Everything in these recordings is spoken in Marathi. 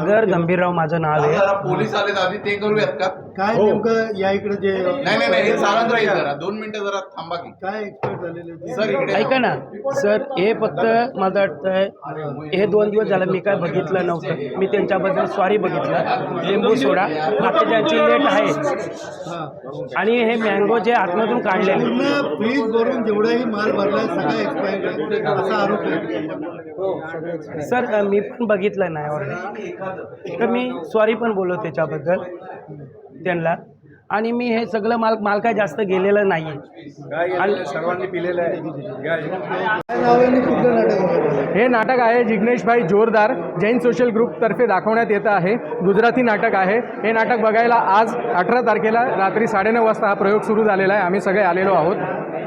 सागर गंभीरराव माझं नाव आहे. जरा पोलीस आलेत आधी ते करूयात का? काय नेमकं या इकडे जे नाही नाही नाही चालत राहील जरा दोन मिनिटं जरा थांबा की. काय एक्सपायर झालेले ते? सर इकडे ऐका ना सर हे फक्त मला वाटतंय हे दोन दिवस झालं मी काय बघितलं नव्हतं. मी त्यांच्याबद्दल सॉरी बघितलं. लिंबू सोडा बाकी ज्यांची लेट आहे. हा. आणि हे मँगो जे आतमधून काढलेले. पूर्ण फ्रीज भरून जेवढाही माल भरलाय सगळा एक्सपायर आहे. असा आरोप आहे. सर अ, मी पण बघितलं नाही. ऑलरेडी तर मी सॉरी पण बोललो त्याच्याबद्दल त्यांना. आणि मी हे सगळं माल माल काय जास्त गेलेलं नाही सर्वांनी पिलेलं आहे? हे नाटक आहे जिग्नेशभाई जोरदार. जैन सोशल ग्रुपतर्फे दाखवण्यात येतं आहे. गुजराती नाटक आहे. हे नाटक बघायला आज अठरा तारखेला रात्री साडेनऊ वाजता हा प्रयोग सुरू झालेला आहे. आम्ही सगळे आलेलो आहोत.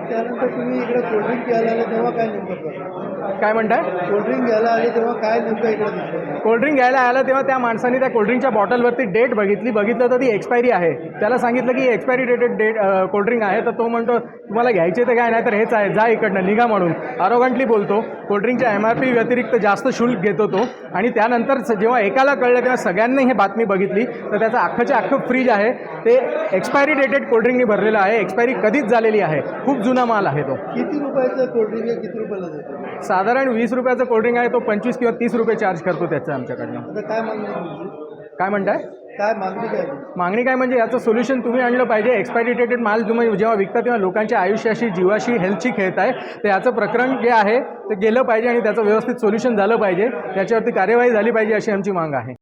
त्यानंतर तुम्ही इकडे कोल्ड्रिंक घ्यायला आले तेव्हा काय नेमकं? काय म्हणताय? कोल्ड्रिंक घ्यायला आले तेव्हा काय नेमकं इकडे दिसलं कोल्ड्रिंक घ्यायला आलं तेव्हा त्या माणसाने त्या कोल्ड्रिंकच्या बॉटलवरती डेट बघितली. बघितलं तर ती एक्सपायरी आहे. त्याला सांगितलं की एक्सपायरी डेटेड डेट कोल्ड्रिंक आहे. तर तो म्हणतो तुम्हाला घ्यायचे तर काय? नाही तर हेच आहे. जा इकडनं निघा म्हणून. अरोगंटली बोलतो. कोल्ड्रिंकच्या एम आर पी व्यतिरिक्त जास्त शुल्क घेतो तो. आणि त्यानंतर जेव्हा एकाला कळलं तेव्हा सगळ्यांनी हे बातमी बघितली. तर त्याचं अख्खच्या अख्खं फ्रीज आहे. ते एक्सपायरी डेटेड कोल्ड्रिंकनी भरलेलं आहे. एक्सपायरी कधीच झालेली आहे. खूप जुना माल आहे तो. किती रुपयाचं कोल्ड्रिंक आहे? किती रुपयाला देतो? साधारण वीस रुपयाचं कोल्ड्रिंक आहे तो पंचवीस किंवा तीस रुपये चार्ज करतो त्याचं आमच्याकडनं. आता काय मागणी आहे तुमची? काय म्हणताय? काय मागणी काय आहे? मागणी काय म्हणजे याचं सोल्युशन तुम्ही आणलं पाहिजे. एक्सपायरी डेटेड माल तुम्ही जेव्हा विकता तेव्हा लोकांच्या आयुष्याशी जीवाशी हेल्थशी खेळताय तर याचं प्रकरण जे आहे ते गेलं पाहिजे आणि त्याचं व्यवस्थित सोल्युशन झालं पाहिजे. त्याच्यावरती कार्यवाही झाली पाहिजे अशी आमची माग आहे.